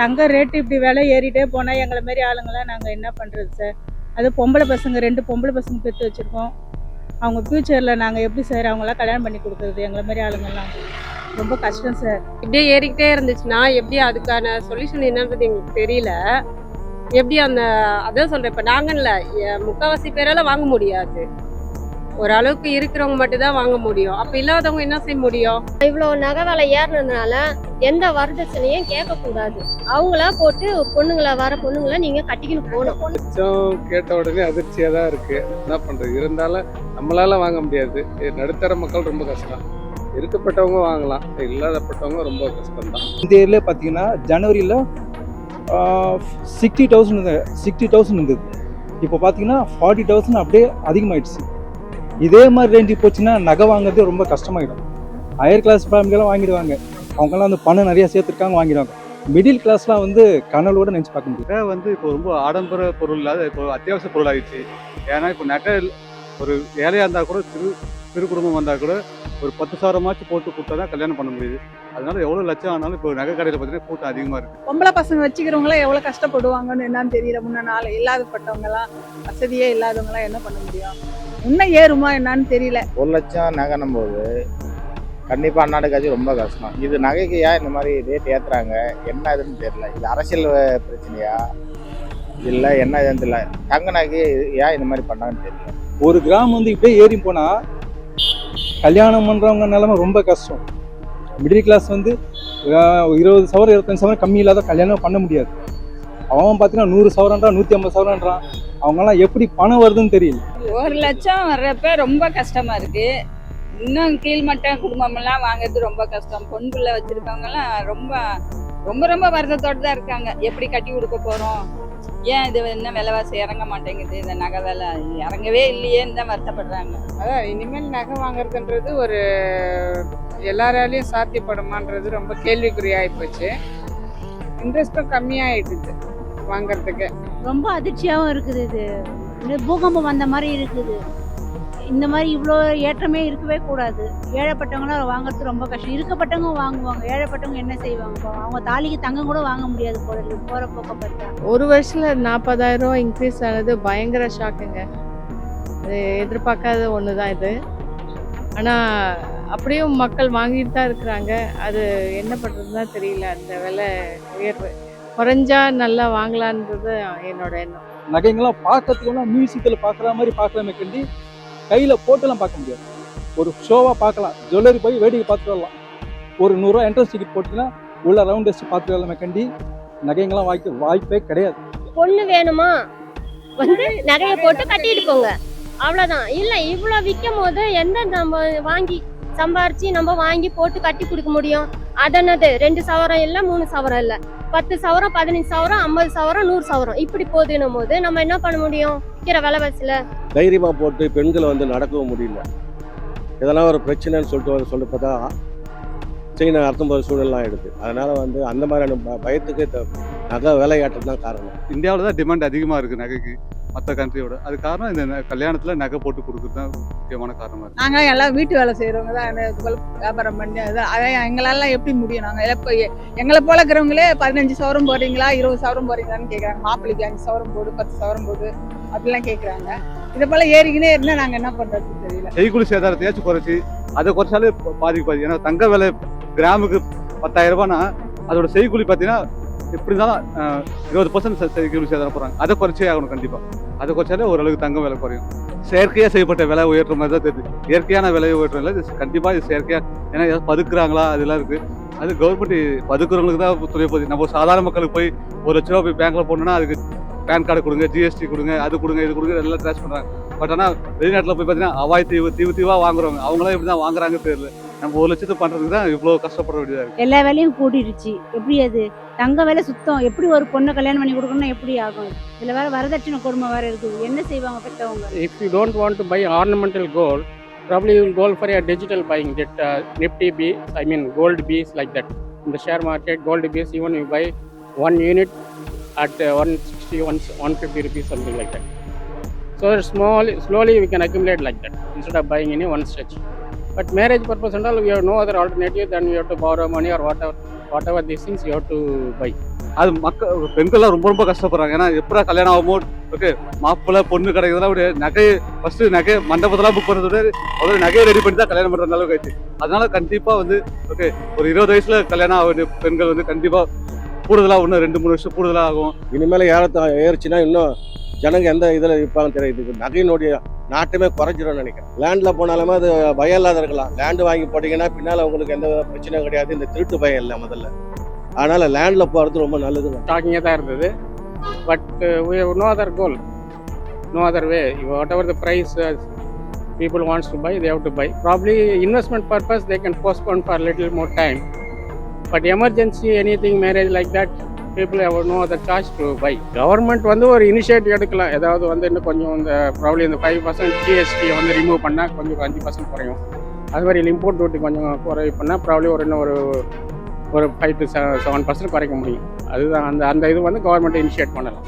தங்க ரேட்டு இப்படி விலை ஏறிட்டே போனால் எங்களை மாரி ஆளுங்களாம் நாங்கள் என்ன பண்ணுறது சார் அது பொம்பளை பசங்க ரெண்டு பொம்பளை பசங்க பெற்று வச்சுருக்கோம். அவங்க ஃப்யூச்சரில் நாங்கள் எப்படி சார் அவங்களாம் கல்யாணம் பண்ணி கொடுக்குறது? எங்களை மாரி ஆளுங்கெல்லாம். ரொம்ப கஷ்டம் சார் இப்படியே ஏறிக்கிட்டே இருந்துச்சுன்னா எப்படி அதுக்கான சொல்யூஷன் என்னன்றது எங்களுக்கு தெரியல. எப்படி அந்த அதான் சொல்கிறேன் இப்போ நாங்கல்ல எ- முக்கால்வாசி பேரால் வாங்க முடியாது. ஓரளவுக்கு இருக்கிறவங்க மட்டும் தான் வாங்க முடியும். அப்ப இல்லாதவங்க என்ன செய்ய முடியும்? இவ்வளோ நகை விலை ஏறினதுனால எந்த வரதட்சணையும் கேட்கக்கூடாது அவங்களா போட்டு பொண்ணுங்களை வர பொண்ணுங்களை நீங்க கட்டிக்கின்னு போகணும். லட்சம் கேட்ட உடனே அதிர்ச்சியாக தான் இருக்கு. என்ன பண்றது? இருந்தாலும் நம்மளால வாங்க முடியாது. நடுத்தர மக்கள் ரொம்ப கஷ்டம். இருக்கப்பட்டவங்க வாங்கலாம். இல்லாதப்பட்டவங்க ரொம்ப கஷ்டம் தான் இந்த இயர்ல பார்த்தீங்கன்னா ஜனவரியில் சிக்ஸ்டி தௌசண்ட் சிக்ஸ்டி தௌசண்ட் இருந்தது இப்போ பார்த்தீங்கன்னா ஃபார்ட்டி தௌசண்ட் அப்படியே அதிகமாயிடுச்சு. இதே மாதிரி ரேஞ்சுக்கு போச்சுன்னா நகை வாங்குறது ரொம்ப கஷ்டமாயிடும். ஹையர் கிளாஸ் ஃபேமிலியெல்லாம் வாங்கிடுவாங்க. அவங்கெல்லாம் வந்து பணம் நிறைய சேர்த்துருக்காங்க வாங்கிடுவாங்க. மிடில் கிளாஸ்லாம் வந்து கனவோட நினச்சி பார்க்க முடியும். நகை வந்து இப்போ ரொம்ப ஆடம்பர பொருள் இல்லாத இப்போ அத்தியாவசிய பொருள் ஆயிடுச்சு ஏன்னா இப்போ நகை ஒரு ஏழையாக இருந்தால் கூட சிறு சிறு குடும்பம் வந்தால் கூட ஒரு பத்து சவரமாச்சும் போட்டு கொடுத்தா தான் கல்யாணம் பண்ண முடியுது. அதனால எவ்வளோ லட்சம் ஆனாலும் இப்போ நகை கடையில் பார்த்தீங்கன்னா கூட்டம் அதிகமாக இருக்கு. பொம்பளை பசங்க வச்சுக்கிறவங்களாம் எவ்வளோ கஷ்டப்படுவாங்கன்னு என்னன்னு தெரியல. முன்ன நாள் இல்லாதப்பட்டவங்கலாம் வசதியே இல்லாதவங்களாம் என்ன பண்ண முடியும்? இன்னும் ஏறுமா என்னன்னு தெரியல. ஒரு லட்சம் நகைன்னும் போது கண்டிப்பாக அந்நாட்டுக்காச்சும் ரொம்ப கஷ்டம். இது நகைக்கு ஏன் இந்த மாதிரி ரேட் ஏற்றுறாங்க என்ன இதுன்னு தெரியல. இது அரசியல் பிரச்சனையா? இல்லை என்ன இதுன்னு தெரியல. தங்க நகை ஏன் இந்த மாதிரி பண்ணாங்கன்னு தெரியல. ஒரு கிராம் வந்து இப்படியே ஏறி போனால் கல்யாணம் பண்ணுறவங்க நிலைமை ரொம்ப கஷ்டம். மிடில் கிளாஸ் வந்து இருபது சவரம் இருபத்தஞ்சு சவரம் கம்மி இல்லாத கல்யாணம் பண்ண முடியாது. அவன் பார்த்தீங்கன்னா நூறு சவரன்றான் நூற்றி ஐம்பது சவரன்றான். அவங்கெல்லாம் எப்படி பணம் வருதுன்னு தெரியல. ஒரு லட்சம் வர்றப்ப ரொம்ப கஷ்டமா இருக்கு. இன்னும் கீழ்மட்ட குடும்பமெல்லாம் வாங்குறது ரொம்ப கஷ்டம். பொன் பிள்ளை வச்சிருக்கவங்கலாம் ரொம்ப ரொம்ப ரொம்ப வருத்தத்தோட தான் இருக்காங்க. எப்படி கட்டி கொடுக்க போறோம்? ஏன் இது என்ன விலைவாசி இறங்க மாட்டேங்குது? இந்த நகை விலை இறங்கவே இல்லையேன்னு தான் வருத்தப்படுறாங்க. அதான் இனிமேல் நகை வாங்குறதுன்றது ஒரு எல்லாராலையும் சாத்தியப்படுமான்றது ரொம்ப கேள்விக்குறியாகி போச்சு. இன்ட்ரெஸ்ட்டும் கம்மியாயிடுது வாங்குறதுக்கு. ரொம்ப அதிர்ச்சியாகவும் இருக்குது இது. இந்த பூகம்பம் வந்த மாதிரி இருக்குது. இந்த மாதிரி இவ்வளோ ஏற்றமே இருக்கவே கூடாது. ஏழைப்பட்டவங்களாம் வாங்குறது ரொம்ப கஷ்டம். இருக்கப்பட்டவங்க வாங்குவாங்க. ஏழைப்பட்டவங்க என்ன செய்வாங்க அவங்க தாலிக்கு தங்கம் கூட வாங்க முடியாது போல போகிற போக்க பார்த்தா. ஒரு வருஷத்தில் நாற்பதாயிரம் ரூபா இன்க்ரீஸ் ஆனது பயங்கர ஷாக்குங்க அது எதிர்பார்க்காத ஒன்று தான் இது. ஆனால் அப்படியும் மக்கள் வாங்கிட்டு தான் இருக்கிறாங்க. அது என்ன பண்ணுறதுன்னு தான் தெரியல. அந்த விலை உயர்வு. குறைஞ்சா நல்லா வாங்கலான்றது என்னோட எண்ணம். நகைங்கெல்லாம் பார்க்கறதுக்குலாம் மியூசிக்கில் பார்க்குற மாதிரி பார்க்கலாமே கண்டி. கையில் போட்டுலாம் பார்க்க முடியாது. ஒரு ஷோவாக பார்க்கலாம். ஜுவல்லரி போய் வேடிக்கை பார்த்துட்டு வரலாம். ஒரு நூறுரூவா என்ட்ரன்ஸ் டிக்கெட் போட்டிங்கன்னா உள்ள ரவுண்ட் டெஸ்ட் பார்த்துட்டு வரலாமே கண்டி. நகைங்கெல்லாம் வாய்க்க வாய்ப்பே கிடையாது. பொண்ணு வேணுமா? வந்து நகையை போட்டு கட்டிட்டு போங்க. அவ்வளோதான் இல்லை இவ்வளோ விற்கும் போது எந்த நம்ம வாங்கி சம்பாரிச்சு நம்ம வாங்கி போட்டு கட்டி கொடுக்க முடியும். அதனது ரெண்டு சவரம் இல்லை மூணு சவரம் இல்லை. பத்து சவரம் பதினஞ்சு சவரம் ஐம்பது சவரம் நூறு சவரம். இப்படி போதுன்னும் போது நம்ம என்ன பண்ண முடியும்? விற்கிற விலைவாசியில் தைரியமாக போட்டு பெண்களை வந்து நடக்கவும் முடியல. இதெல்லாம் ஒரு பிரச்சனைன்னு சொல்லிட்டு வந்து சொல்லிட்டு பார்த்தா செயினை அர்த்தம் போகிற சூழல்லாம் ஆயிடுது அதனால வந்து அந்த மாதிரியான பயத்துக்கு நகை விலையாட்டம் தான் காரணம். இந்தியாவில் தான் டிமாண்ட் அதிகமாக இருக்குது நகைக்கு. மற்ற கண்ட்ரியோட அது காரணம் இந்த கல்யாணத்துல நகை போட்டு கொடுக்குறது தான் முக்கியமான காரணமாக இருக்குது நாங்கள் எல்லாம் வீட்டு வேலை செய்கிறவங்க தான். வியாபாரம் பண்ணி அது எங்களாலாம் எப்படி முடியும்? நாங்கள் இப்போ எங்களை போல இருக்கிறவங்களே பதினஞ்சு சவரம் போடுறீங்களா இருபது சவரம் போடுறீங்களான்னு கேட்குறாங்க மாப்பிள்ளைக்கு அஞ்சு சவரம் போடு பத்து சவரம் போடு அப்படிலாம் கேட்குறாங்க இதை போல ஏறிக்கினே இருந்தால் நாங்கள் என்ன பண்ணுறதுன்னு தெரியல. செய்கூலி சேதாரத்தையாச்சும் குறைச்சி அதை குறைச்சாலே பாதிக்கு பாதி. ஏன்னா தங்க விலை கிராமுக்கு பத்தாயிரம் ரூபாய்னா அதோட செய்கூலி பார்த்தீங்கன்னா எப்படி இருந்தாலும் இருபது பர்சன்ட் செய்கூலி சேதாரம் போகிறாங்க அதை குறைச்சே ஆகணும் கண்டிப்பாக அதை குறைச்சாலே ஓரளவுக்கு தங்க விலை குறையும். செயற்கையாக செய்யப்பட்ட விலை உயர்ற மாதிரி தான் தெரியுது. இயற்கையான விலை உயர்றம் இல்லை கண்டிப்பாக இது செயற்கையாக ஏன்னா ஏதாவது பதுக்குறாங்களா அதெல்லாம் இருக்குது அது கவர்மெண்ட் பதுக்குறவங்களுக்கு தான் துணை போகுது. நம்ம சாதாரண மக்களுக்கு போய் ஒரு லட்ச ரூபா போய் பேங்க்கில் போனோம்னா அதுக்கு பேன் கார்டு கொடுங்க ஜிஎஸ்டி கொடுங்க அது கொடுங்க இது கொடுங்க எல்லாம் ட்ராஸ் பண்ணுறாங்க பட் ஆனால் வெளிநாட்டில் போய் பார்த்தீங்கன்னா அவாய் தீவு தீவு தீவாக வாங்குறவங்க அவங்களாம் எப்படி தான் வாங்குறாங்க தெரியல. நம்ம ஒரு லட்சத்தை பண்ணுறதுக்கு தான் இவ்வளோ கஷ்டப்பட வேண்டியதாக இருக்குது எல்லா வேலையும் கூட்டிடுச்சு எப்படி அது தங்க வேலை சுத்தம் எப்படி ஒரு பொண்ணை கல்யாணம் பண்ணி கொடுக்கணும்னா எப்படி ஆகும் இதில் வேற வரதட்சணை கொடுமை வேற இருக்குது என்ன செய்வாங்க பெற்றவங்க if you don't want to buy ornamental gold, probably you will go for a digital buying that uh, Nifty B, I mean gold Bs like that. In the share market, gold Bs even you buy one unit at uh, 160, 150 rupees, something like that. So small, slowly we can accumulate like that instead of buying in a But marriage purpose and all, we have no other alternative than we have to borrow money or whatever, whatever these things you have to buy. அது மக்கள் பெண்கள்லாம் ரொம்ப ரொம்ப கஷ்டப்படுறாங்க. ஏன்னா எப்படா கல்யாணம் ஆகுமோ? ஓகே மாப்பிள்ளை பொண்ணு கிடைக்கிறதெல்லாம் விட நகை ஃபர்ஸ்ட் நகை மண்டபத்தெல்லாம் புக் பண்ணுறத விட நகையை ரெடி பண்ணி தான் கல்யாணம் பண்ணுற அளவுக்கு ஆயிடுச்சு. அதனால கண்டிப்பா வந்து ஓகே ஒரு இருபது வயசுல கல்யாணம் ஆகுது பெண்கள் வந்து கண்டிப்பா கூடுதலா இன்னும் ரெண்டு மூணு வருஷம் கூடுதலா ஆகும். இனிமேல் ஏறத்த ஏறிச்சுன்னா இன்னும் ஜனங்க எந்த இதில் இருப்பாங்க தெரியுது. நகையினுடைய நாட்டுமே குறைஞ்சிரும்னு நினைக்கிறேன் லேண்டில் போனாலுமே அது பயம் இல்லாத இருக்கலாம் லேண்டு வாங்கி போட்டிங்கன்னா பின்னால் உங்களுக்கு எந்த பிரச்சனையும் கிடையாது இந்த திருட்டு பயம் இல்லை முதல்ல அதனால் லேண்டில் போகிறது ரொம்ப நல்லது டாக்கிங்காக தான் இருந்தது but no other goal no other way whatever the price people wants to buy they've to buy buy. Investment purpose they can can postpone for a little more time. But emergency, anything, marriage like that, people have no the choice to buy government வந்து ஒரு initiative எடுக்கலாம். ஏதாவது வந்து இன்னும் கொஞ்சம் இந்த probably இந்த five percent ஜிஎஸ்டியை வந்து ரிமூவ் பண்ணால் கொஞ்சம் ஒரு அஞ்சு பர்சன்ட் குறையும். அது மாதிரி இம்போர்ட் டியூட்டி கொஞ்சம் குறைவு பண்ணால் ப்ராப்ளி ஒரு இன்னும் ஒரு ஒரு ஃபைவ் டு செவன் பர்சன்ட் குறைக்க முடியும். அதுதான் அந்த அந்த இது வந்து கவர்மெண்ட் இனிஷியேட் பண்ணலாம்.